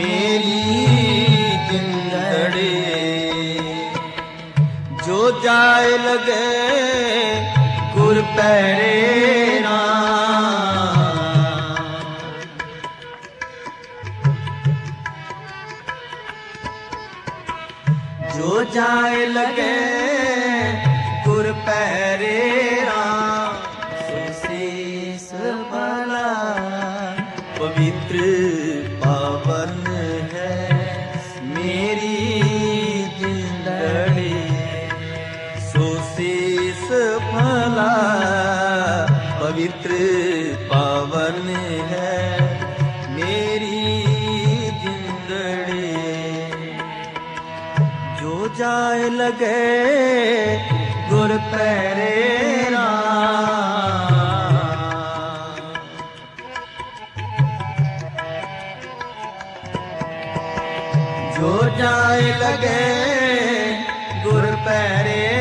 ਮੇਰੀ ਜਿੰਦੜੇ ਜੋ ਜਾਏ ਲਗੇ ਗੁਰ ਪੈਰੇ ਨਾ। ਜੋ ਜਾਏ ਲਗੇ ਲਗੇ ਗੁਰ ਜੋ ਜਾਏ ਲਗੇ ਗੁਰ ਪੈਰੇ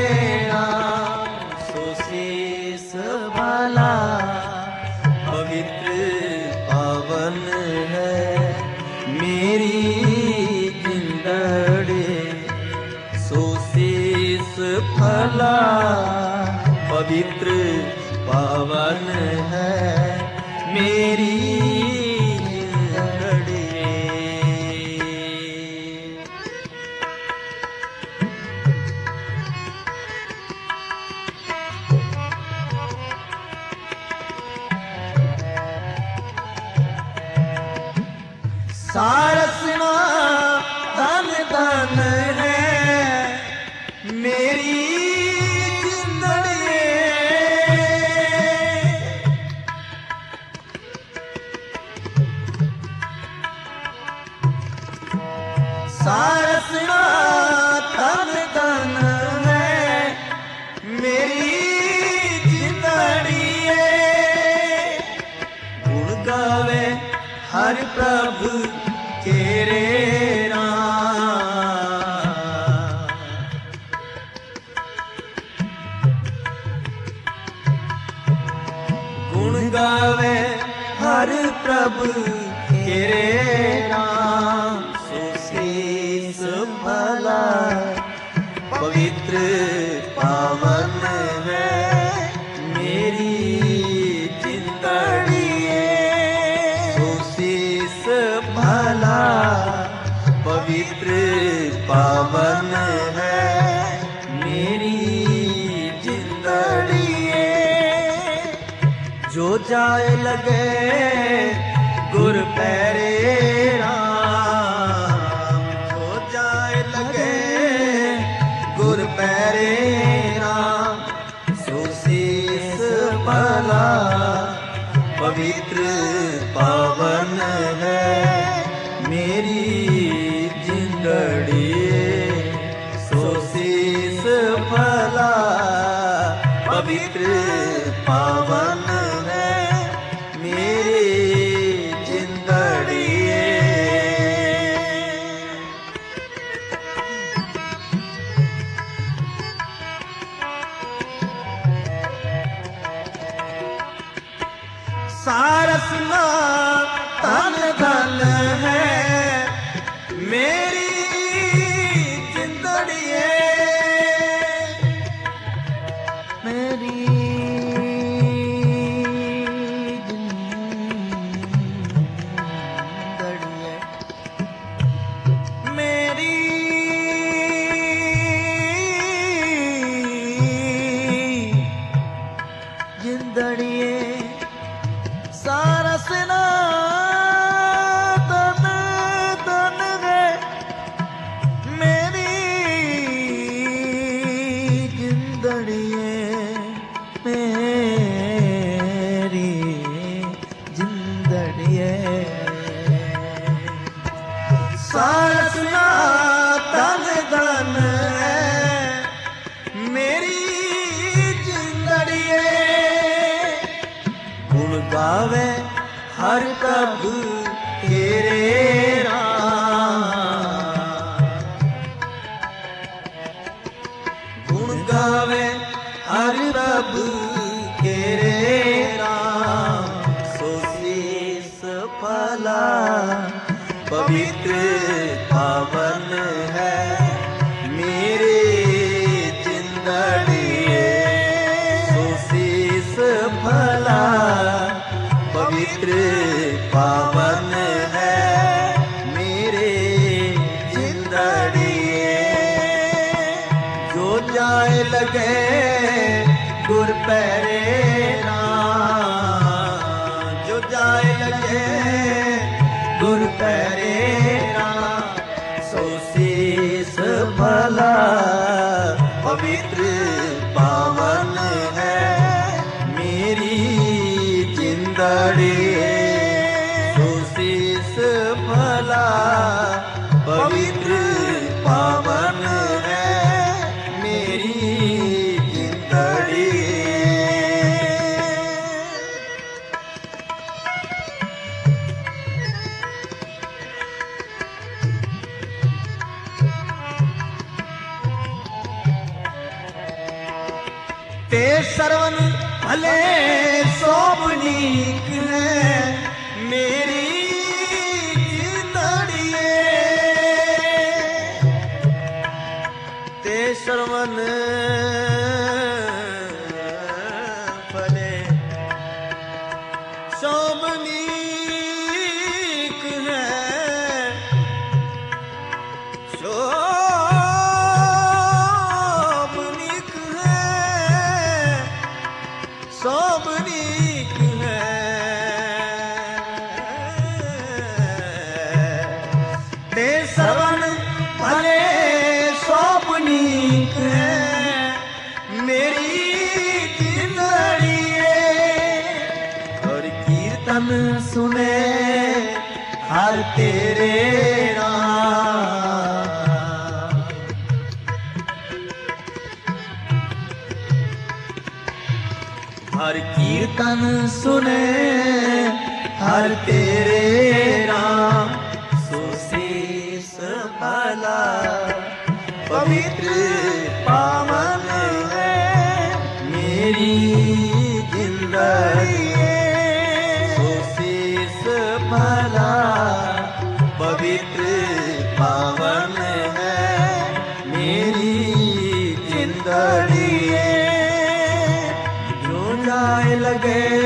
सारसना निर्मला पवित्र पावन है मेरी चिंतड़िए सुशीष भला पवित्र पावन है मेरी चिंतड़िए जो जाए लगे ਸਾਰਸਨਾ ਤਨ ਧਨ ਹੈ। ਮੇਰੀ ਆਵੇ ਹਰ ਕਬ ਤੇਰੇ पावन है मेरे जिंदड़िए जो जाए लगे गुर पैरे जो जाए लगे गुर पैरे सो शेष भला पवित्र તે સર્વની ભલે સોબ નીક મેરી ਮਨ ਸੁਨੇ, ਹਰ ਤੇਰੇ ਨਾਮ ਹਰ ਕੀਰਤਨ ਸੁਨੇ, ਹਰ ਤੇਰੇ ਨਾਮ ਸੁਸੀਸ ਭਲਾ ਪਵਿੱਤਰ ਪਾਵਨ ਹੈ, ਮੇਰੀ bebê.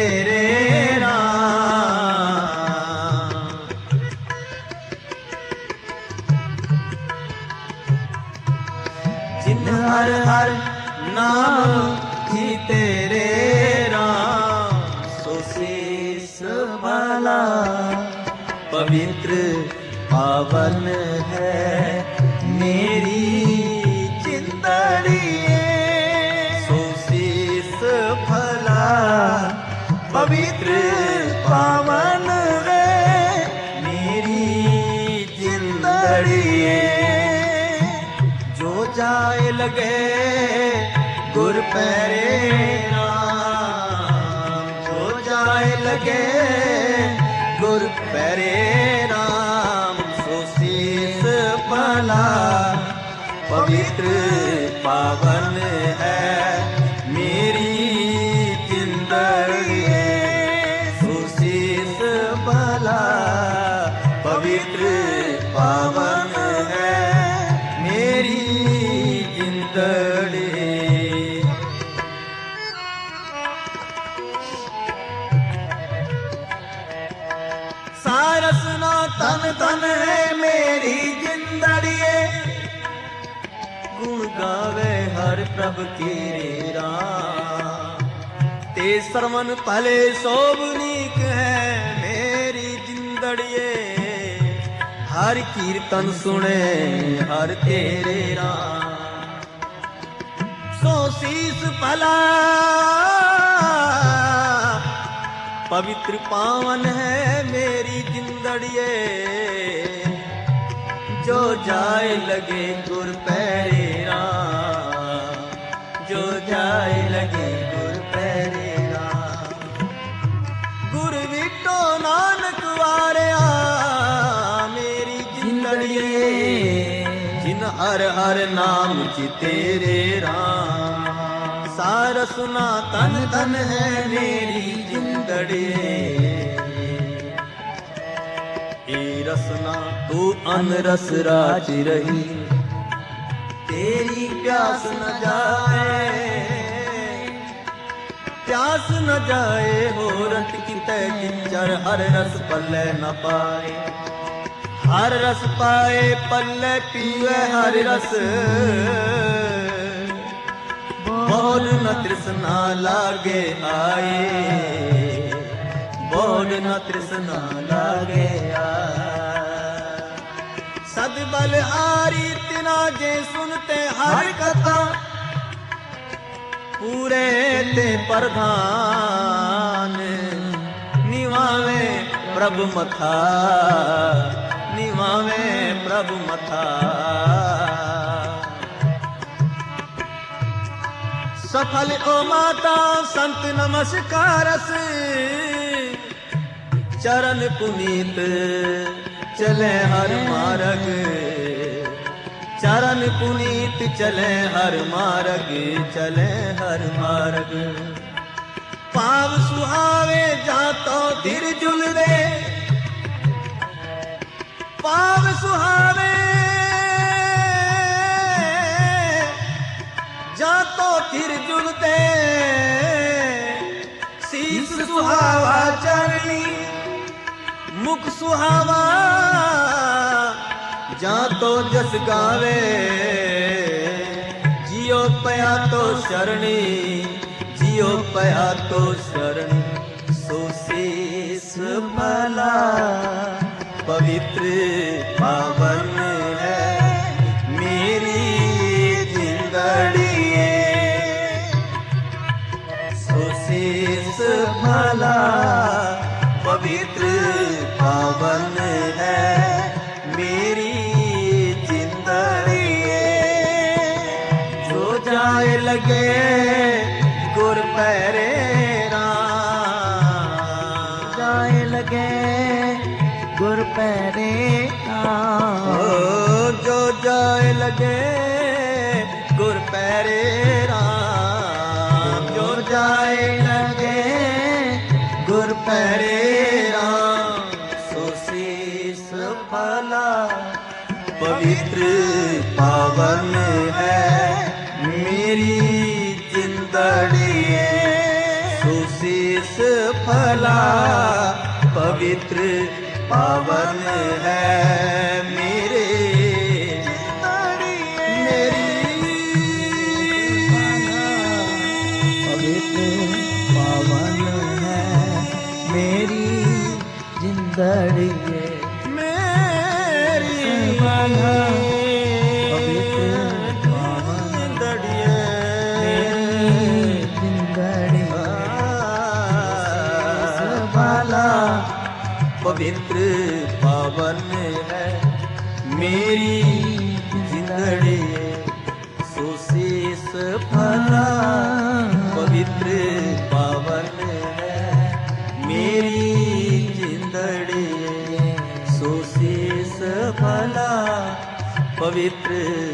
तेरे ਪਵਿੱਤਰ ਪਾਵਨ ਹੈ ਮੇਰੀ ਜਿੰਦੜੀਏ ਜੋ ਜਾਏ ਲਗੇ ਗੁਰ ਪੈਰੇ ਰਾਮ ਜੋ ਜਾਏ ਲਗੇ ਗੁਰ ਪੈਰੇ ਰਾਮ ਸੋ ਸੀਸ ਭਲਾ ਪਵਿੱਤਰ ਪ੍ਰਭ ਕੀਰੇ ਰਾਮ ਤੇ ਸਰਵਨ ਭਲੇ ਸੋਭਨੀਕ ਹੈ ਮੇਰੀ ਜਿੰਦੜੀਏ। ਹਰ ਕੀਰਤਨ ਸੁਣੇ ਹਰ ਤੇਰੇ ਰਾਮ ਸੋ ਸੀਸ ਭਲਾ, ਪਵਿੱਤਰ ਪਾਵਨ ਹੈ ਮੇਰੀ ਜਿੰਦੜੀਏ। ਜੋ ਜਾਏ ਲਗੇ ਗੁਰ ਪੈਰੇ ਰਾਮ ਜਾਏ ਲਗੇ ਗੁਰ ਪੈਰੇ ਰਾਮ। ਗੁਰ ਵਿਟੋ ਨਾਨਕ ਵਾਰਿਆ, ਮੇਰੀ ਜਿੰਦੜੀਏ, ਜਿਨ ਹਰ ਹਰ ਨਾਮ ਚਿਤੇਰੇ ਰਾਮ। ਸਾਰ ਸੁਨਾ ਤਨ ਤਨ ਹੈ ਮੇਰੀ ਜਿੰਦੜੀਏ। ਏ ਰਸਨਾ ਤੂੰ ਅਨ ਰਸ ਰਾਜ ਰਹੀ। ਤੇਰੀ ਪਿਆਸ ਨ ਜਾਏ। ਪਿਆਸ ਨ ਜਾਏ ਹੋਰਤ ਕਿਤੇ ਕਿਚਰ, ਹਰ ਰਸ ਪੱਲੇ ਨ ਪਾਏ। ਹਰ ਰਸ ਪਾਏ, ਪੱਲੇ ਪੀਵੇ ਹਰ ਰਸ। ਬੋਲ ਨ ਤ੍ਰਿਸ਼ਨਾ ਲਾਗੇ ਆਏ। ਬੋਲ ਨ ਤ੍ਰਿਸ਼ਨਾ ਲਾਗੇ ਆ ਸਦ ਬਲ ਹਾਰੀ ਤਿਨਾ ਜੇ ਸੁਨਤੇ ਹਰ ਕਥਾ ਪੂਰੇ ਤੇ ਪ੍ਰਧਾਨ ਨਿਵਾਵੇ ਪ੍ਰਭ ਮਥਾ ਨਿਵਾਵੇ ਪ੍ਰਭ ਮਥਾ ਸਫਲ ਓ ਮਾਤਾ ਸੰਤ ਨਮਸਕਾਰਸ ਚਰਨ ਪੁਨੀਤ ਚਲੇ ਹਰ ਮਾਰਗ ਚਰਨ ਪੁਨੀਤ ਚਲੇ ਹਰ ਮਾਰਗ ਚਲੇ ਹਰ ਮਾਰਗ ਪਾਵ ਸੁਹਾਵੇ ਜਾਂ ਤੋ ਦਿਰ ਜੁਲਦੇ ਪਾਵ ਸੁਹਾਵੇ ਜਾਂ ਤੋ ਧਿਰ ਜੁਲਦੇ ਸੀਸ ਸੁਹਾਵਾ ਚਰਨੀ ਮੁਖ ਸੁਹਾਵਾ ਜਾਂ ਤੋ ਜਸ ਗਾਵੇ, ਜਿਉ ਪਿਆ ਤੋ ਸ਼ਰਣੀ, ਜਿਉ ਪਿਆ ਤੋ ਸ਼ਰਣੀ, ਸੋ ਸੀਸ ਭਲਾ ਪਵਿੱਤਰ ਪਾਵਨ ਪੈਰੇ ਓ ਜੋ ਜਾਏ ਲਗੇ ਗੁਰ ਪੈਰੇ ਰਾਮ ਜੋ ਜਾਏ ਲਗੇ ਗੁਰ ਪੈਰੇ ਰਾਮ ਸੋ ਸੀਸ ਫਲਾ ਪਵਿੱਤਰ ਪਾਵਨ ਹੈ ਮੇਰੀ ਜਿੰਦੜੀਏ ਸੋ ਸੀਸ ਫਲਾ ਪਵਿੱਤਰ ਪਾਵਨ ਹੈ। ਮੇਰੀ ਜਿੰਦੜੀ ਸੋ ਸੀਸ ਪਵਿੱਤਰ ਪਾਵਨ ਹੈ। ਮੇਰੀ ਜਿੰਦੜੀ ਸੋ ਸੀਸ ਪਵਿੱਤਰ